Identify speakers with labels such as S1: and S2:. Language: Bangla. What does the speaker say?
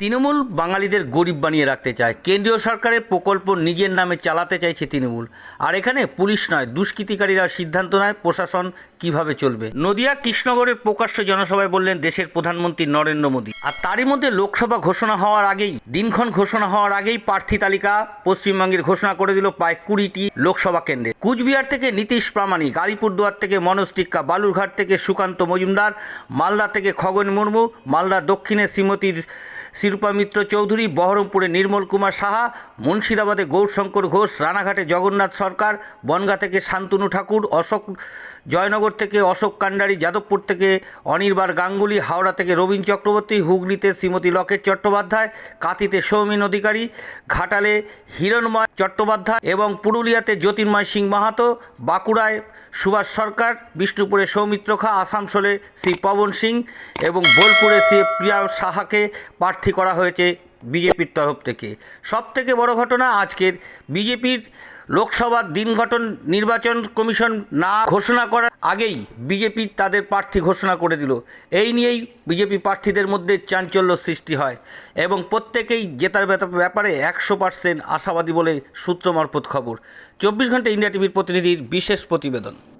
S1: তৃণমূল বাঙালিদের গরিব বানিয়ে রাখতে চায়। কেন্দ্রীয় সরকারের প্রকল্প নিজের নামে চালাতে চাইছে তৃণমূল। আর এখানে পুলিশ নয়, দুষ্কৃতিকারীরা সিদ্ধান্ত নেয় প্রশাসন কীভাবে চলবে। নদিয়া কৃষ্ণগড়ের প্রকাশ্য জনসভায় বললেন দেশের প্রধানমন্ত্রী নরেন্দ্র মোদী। আর তারই মধ্যে লোকসভা ঘোষণা হওয়ার আগেই, দিনক্ষণ ঘোষণা হওয়ার আগেই প্রার্থী তালিকা পশ্চিমবঙ্গের ঘোষণা করে দিল প্রায় কুড়িটি লোকসভা কেন্দ্রে। কুচবিহার থেকে নীতিশ প্রামাণিক, আলিপুরদুয়ার থেকে মনোজ টিক্কা, বালুরঘাট থেকে সুকান্ত মজুমদার, মালদা থেকে খগন মুর্মু, মালদা দক্ষিণে শ্রীমতীর শিরূপা মিত্র চৌধুরী, বহরমপুরে নির্মল কুমার সাহা মুর্শিদাবাদে গৌরশঙ্কর ঘোষ, রানাঘাটে জগন্নাথ সরকার, বনগা থেকে শান্তনু ঠাকুর, অশোক জয়নগর থেকে অশোক কান্ডারি, যাদবপুর থেকে অনির্বাণ গাঙ্গুলি, হাওড়া থেকে রবীন চক্রবর্তী, হুগলিতে শ্রীমতী লকেট চট্টোপাধ্যায় কাতিতে সৌমিন অধিকারী, ঘাটালে হিরণময় চট্টোপাধ্যায় এবং পুরুলিয়াতে জ্যোতির্ময় সিং মাহাতো, বাঁকুড়ায় সুভাষ সরকার, বিষ্ণুপুরে সৌমিত্র খা, আসানসোলে শ্রী পবন সিং এবং বোলপুরে শ্রী প্রিয়া সাহাকে প্রার্থী করা হয়েছে বিজেপির তরফ থেকে। সব থেকে বড় ঘটনা আজকের। বিজেপির লোকসভার দিনগঠন নির্বাচন কমিশন না ঘোষণা করার আগেই বিজেপি তাদের প্রার্থী ঘোষণা করে দিল। এই নিয়েই বিজেপি প্রার্থীদের মধ্যে চাঞ্চল্য সৃষ্টি হয় এবং প্রত্যেকেই জেতার ব্যাপা- ব্যাপারে একশো পার্সেন্ট আশাবাদী বলে সূত্র মারফত খবর। চব্বিশ ঘণ্টা ইন্ডিয়া টিভির প্রতিনিধির বিশেষ প্রতিবেদন।